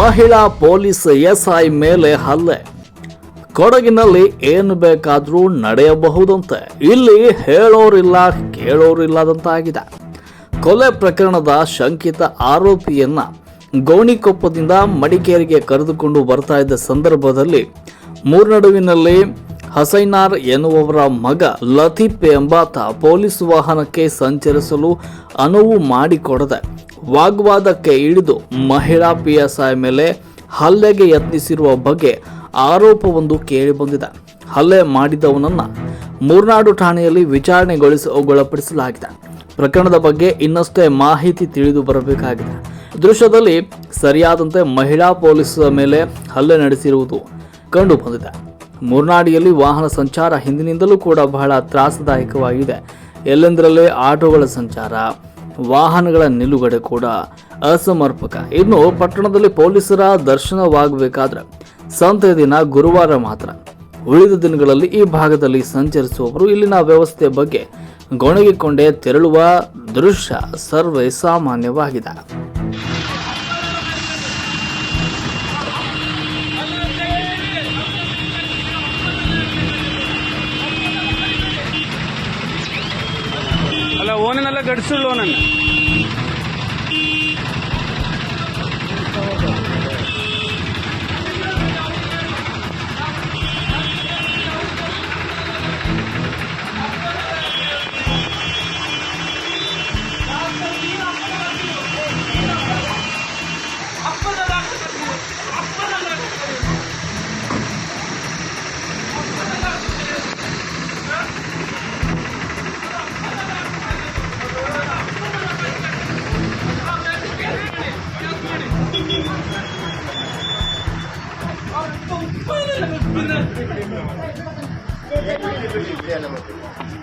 ಮಹಿಳಾ police SI ಮೇಲೆ ಹಲ್ಲೆ. ಕೊಡಗಿನಲ್ಲಿ ಏನು ಬೇಕಾದರೂ ನಡೆಯಬಹುದಂತೆ. ಇಲ್ಲಿ ಹೇಳೋರಿಲ್ಲ, ಕೇಳೋರಿಲ್ಲದಂತಾಗಿದೆ. ಕೊಲೆ ಪ್ರಕರಣದ ಶಂಕಿತ ಆರೋಪಿಯನ್ನ ಗೋಣಿಕೊಪ್ಪದಿಂದ ಮಡಿಕೇರಿಗೆ ಕರೆದುಕೊಂಡು ಬರ್ತಾ ಇದ್ದ ಸಂದರ್ಭದಲ್ಲಿ ಮೂರ್ನಡುವಿನಲ್ಲಿ ಹಸೈನಾರ್ ಎನ್ನುವವರ ಮಗ ಲತೀಫ್ ಎಂಬಾತ ಪೊಲೀಸ್ ವಾಹನಕ್ಕೆ ಸಂಚರಿಸಲು ಅನುವು ಮಾಡಿಕೊಡದೆ ವಾಗ್ವಾದಕ್ಕೆ ಇಳಿದು ಮಹಿಳಾ ಪಿಎಸ್ಐ ಮೇಲೆ ಹಲ್ಲೆಗೆ ಯತ್ನಿಸಿರುವ ಬಗ್ಗೆ ಆರೋಪವೊಂದು ಕೇಳಿಬಂದಿದೆ ಹಲ್ಲೆ ಮಾಡಿದವನನ್ನು ಮೂರ್ನಾಡು ಠಾಣೆಯಲ್ಲಿ ವಿಚಾರಣೆಗೊಳಿಸಿಗೊಳಪಡಿಸಲಾಗಿದೆ ಪ್ರಕರಣದ ಬಗ್ಗೆ ಇನ್ನಷ್ಟೇ ಮಾಹಿತಿ ತಿಳಿದು ಬರಬೇಕಾಗಿದೆ. ದೃಶ್ಯದಲ್ಲಿ ಸರಿಯಾದಂತೆ ಮಹಿಳಾ ಪೊಲೀಸರ ಮೇಲೆ ಹಲ್ಲೆ ನಡೆಸಿರುವುದು ಕಂಡು ಬಂದಿದೆ. ಮೂರ್ನಾಡಿಯಲ್ಲಿ ವಾಹನ ಸಂಚಾರ ಹಿಂದಿನಿಂದಲೂ ಕೂಡ ಬಹಳ ತ್ರಾಸದಾಯಕವಾಗಿದೆ. ಎಲ್ಲೆಂದರಲ್ಲೇ ಆಟೋಗಳ ಸಂಚಾರ ವಾಹನಗಳ ನಿಲುಗಡೆ ಕೂಡ ಅಸಮರ್ಪಕ. ಇನ್ನು ಪಟ್ಟಣದಲ್ಲಿ ಪೊಲೀಸರ ದರ್ಶನವಾಗಬೇಕಾದ್ರೆ ಸಂತೆ ದಿನ ಗುರುವಾರ ಮಾತ್ರ. ಉಳಿದ ದಿನಗಳಲ್ಲಿ ಈ ಭಾಗದಲ್ಲಿ ಸಂಚರಿಸುವವರು ಇಲ್ಲಿನ ವ್ಯವಸ್ಥೆ ಬಗ್ಗೆ ಗೊಣಗಿಕೊಂಡೇ ತೆರಳುವ ದೃಶ್ಯ ಸರ್ವೇ ಸಾಮಾನ್ಯವಾಗಿದೆ. అలా ఓనన్ అలా గడుసులు ఓనన్ C'est bien, c'est bien,